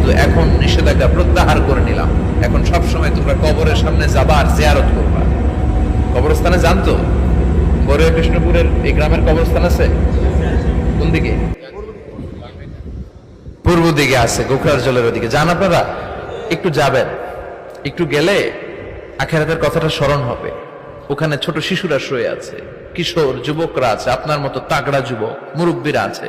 কিন্তু এখন নিষেধাজ্ঞা প্রত্যাহার করে নিলাম। এখন সব সময় তোমরা কবরের সামনে যাবার জিয়ারত করবা। কবরস্থানে জানতো বড়ুয়া কৃষ্ণপুরের এই গ্রামের কবরস্থান আছে? কোন দিকে? পূর্ব দিকে আছে, গোখরার জলের ওদিকে। যান আপনারা? একটু যাবেন। একটু গেলে আখেরাতের কথাটা স্মরণ হবে। ওখানে ছোট শিশুরা শুয়ে আছে, কিশোর, যুবকরা আছে, আপনার মতো তাগড়া যুবক, মুরব্বীরা আছে।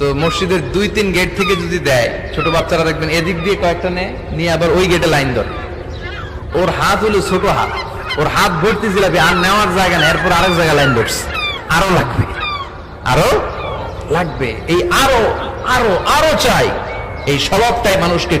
তো মসজিদের দুই তিন গেট থেকে যদি দেয়, ছোট বাচ্চারা দেখবেন এদিক দিয়ে কয়েকটা নেয়, নিয়ে আবার ওই গেটে লাইন ধরে। ওর হাত হলো ছোট হাত। ওর হাত ভর্তি জিলাপি আর নেওয়ার জায়গা নেই, এরপর আরেক জায়গায় লাইন ধরছে। আরও লাগবে। আরও লাগবে। এই আরও আরও আরও চাই। এই স্বভাবটাই মানুষকে